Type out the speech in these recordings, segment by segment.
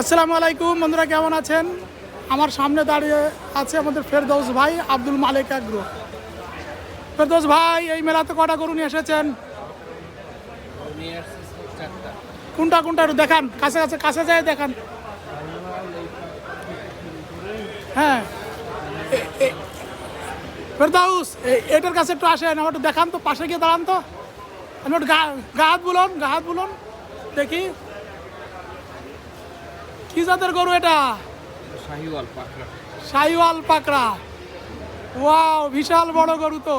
আসসালামু আলাইকুম, বন্ধুরা কেমন আছেন? আমার সামনে দাঁড়িয়ে আছে আমাদের ফেরদৌস ভাই আব্দুল মালিক আগ্রো। ফেরদৌস ভাই, এই মেলাতে কটা গরু নিয়ে এসেছেন? কোনটা কোনটা একটু দেখান, কাছে কাছে কাছে যায় দেখান। হ্যাঁ। ফেরদাউস এটার কাছে একটু আসেন আমার একটু দেখান তো, পাশে গিয়ে দাঁড়ান তো। আমি একটু গা গা হাত বুলুন, গা হাত বুলুন, দেখি। কি জাতের গরু এটা? শাহিওয়াল পাকড়া। সাইওয়াল পাকড়া। ওয়াও বিশাল বড় গরু তো।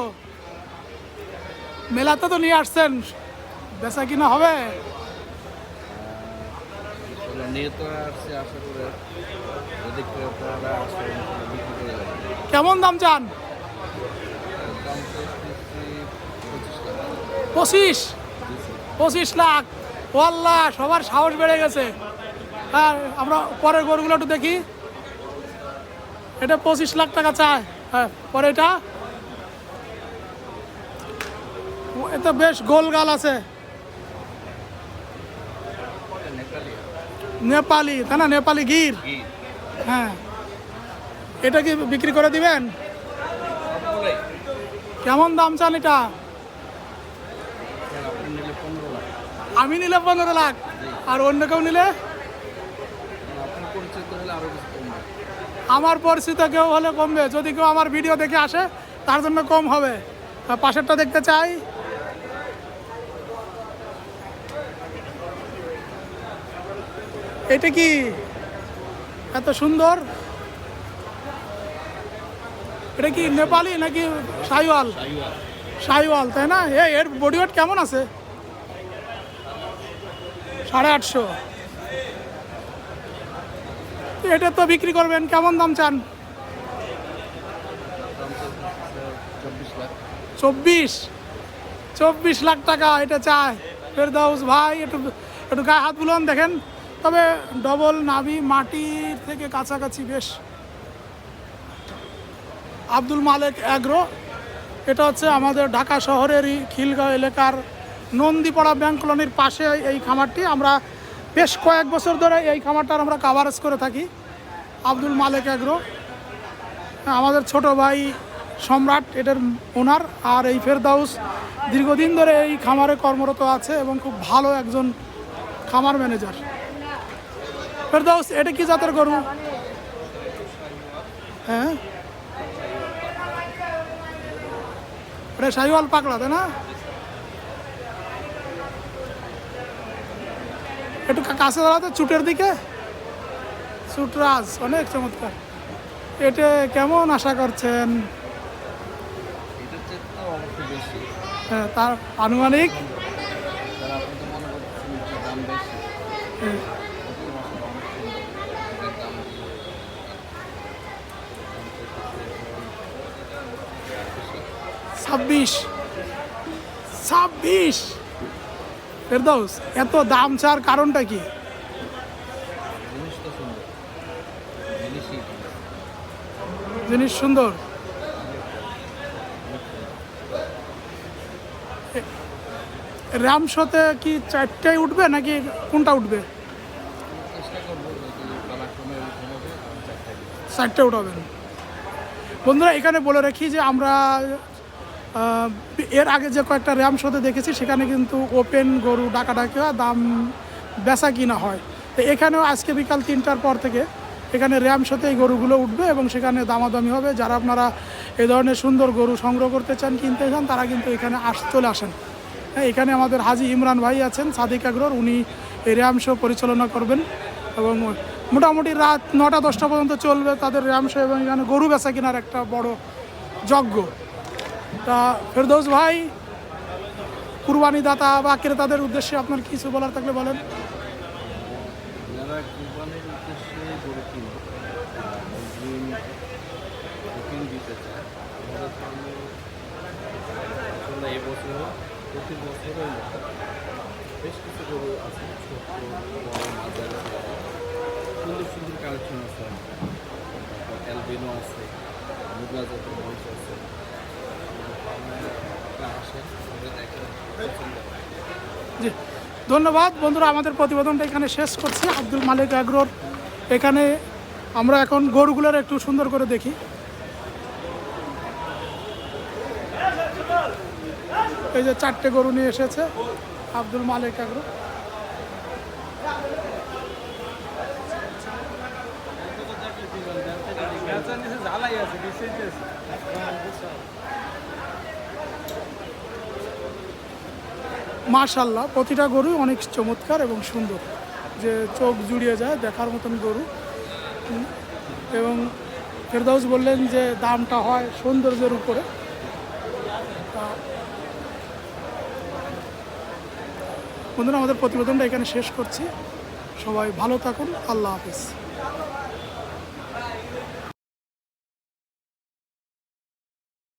মেলাতে তো নিয়ে আসছেন। বেচা কিনা হবে? কেমন দাম চান? পঁচিশ পঁচিশ? লাখ। ও আল্লাহ সবার সাহস বেড়ে গেছে। হ্যাঁ আমরা পরের গরুগুলো একটু দেখি। এটা পঁচিশ লাখ টাকা চায়। হ্যাঁ পরে এটা। এটা বেশ গোল গাল আছে। নেপালি, তাই না? নেপালি গির। হ্যাঁ। এটা কি বিক্রি করে দিবেন? কেমন দাম চান এটা? আমি নিলে পনেরো লাখ। আর অন্য কেউ নিলে আপনার পরিচিত হলে আরও কিছু কমবে আমার পরিচিত কেউ হলে কমবে। যদি কেউ আমার ভিডিও দেখে আসে, তার জন্য কম হবে। পাশেরটা দেখতে চাই। এটা কি? এত সুন্দর। এটা কি নেপালি নাকি সাইওয়াল? সাইওয়াল, তাই না? এর বডি ওয়েট কেমন আছে? সাড়ে আটশো। এটা তো বিক্রি করবেন, কেমন দাম চান? চব্বিশ। চব্বিশ লাখ টাকা এটা চায় ফেরদাউস ভাই, একটু একটু গায়ে হাত বুলন দেখেন। তবে ডবল নাভি মাটির থেকে কাছাকাছি বেশ। আব্দুল মালেক অ্যাগ্রো। এটা হচ্ছে আমাদের ঢাকা শহরেরই খিলগাঁও এলাকার নন্দীপাড়া ব্যাংক কলোনির পাশে এই খামারটি। আমরা বেশ কয়েক বছর ধরে এই খামারটার আমরা কাভারেজ করে থাকি। আব্দুল মালেক অ্যাগ্রো আমাদের ছোট ভাই সম্রাট, এটার ওনার আর এই ফেরদাউস দীর্ঘদিন ধরে এই খামারে কর্মরত আছে এবং খুব ভালো একজন খামার ম্যানেজার ফেরদাউস এটা কি জাতের গরু? হ্যাঁ? এটা শাহিওয়াল পাকড়া, তাই না? একটু কাছে দাঁড়াতে চুটের দিকে। চুটরাজ অনেক চমৎকার। এটা কেমন আশা করছেন? হ্যাঁ, তার আনুমানিক? ছাব্বিশ। ছাব্বিশ। ফেরদৌস এত দাম চার কারণটা কি? জিনিস সুন্দর। জিনিসই জিনিস সুন্দর? র্যাম শোতে কি চারটায় উঠবে নাকি কোনটা উঠবে। চারটে উঠাবেন। বন্ধুরা এখানে বলে রাখি যে আমরা এর আগে যে কয়েকটা র্যাম শোতে দেখেছি, সেখানে কিন্তু ওপেন, গরু ডাকা ডাকা দাম বেচা কিনা হয়। তো এখানেও আজকে বিকাল তিনটার পর থেকে এখানে র্যাম শোতে এই গরুগুলো উঠবে এবং সেখানে দামাদামি হবে। যারা আপনারা এ ধরনের সুন্দর গরু সংগ্রহ করতে চান, কিনতে চান, তারা কিন্তু এখানে আস, চলে আসেন। হ্যাঁ এখানে আমাদের হাজি ইমরান ভাই আছেন, সাদিক আগ্রর। উনি এই র্যাম শো পরিচালনা করবেন এবং মোটামুটি রাত নটা, দশটা পর্যন্ত চলবে তাদের র্যাম শো এবং এখানে গরু বেচা কেনার একটা বড় যজ্ঞ। তা ফেরদৌস ভাই, কুরবানি দাতা বা ক্রেতাদের উদ্দেশ্যে আপনার কিছু বলার থাকলে বলেন। সুন্দর কালেকশন আছে। অ্যালবিনো আছে মুগলা জাতের মহিষ আছে আপনারা আসেন আমাদের দেখেন পছন্দ হয় জি। ধন্যবাদ। বন্ধুরা, আমাদের প্রতিবেদনটা এখানে শেষ করছি। আব্দুল মালিক আগ্রোর এখানে আমরা এখন গরুগুলোর একটু সুন্দর করে দেখি। এই যে চারটে গরু নিয়ে এসেছে, আব্দুল মালিক আগ্রো মাশাল্লাহ প্রতিটা গরু অনেক চমৎকার এবং সুন্দর। যে চোখ জুড়িয়ে যায়, দেখার মতন গরু। এবং ফেরদাউস বললেন যে দামটা হয় সৌন্দর্যের উপরে। বন্ধুরা, আমাদের প্রতিবেদনটা এখানে শেষ করছি। সবাই ভালো থাকুন, আল্লাহ হাফিজ।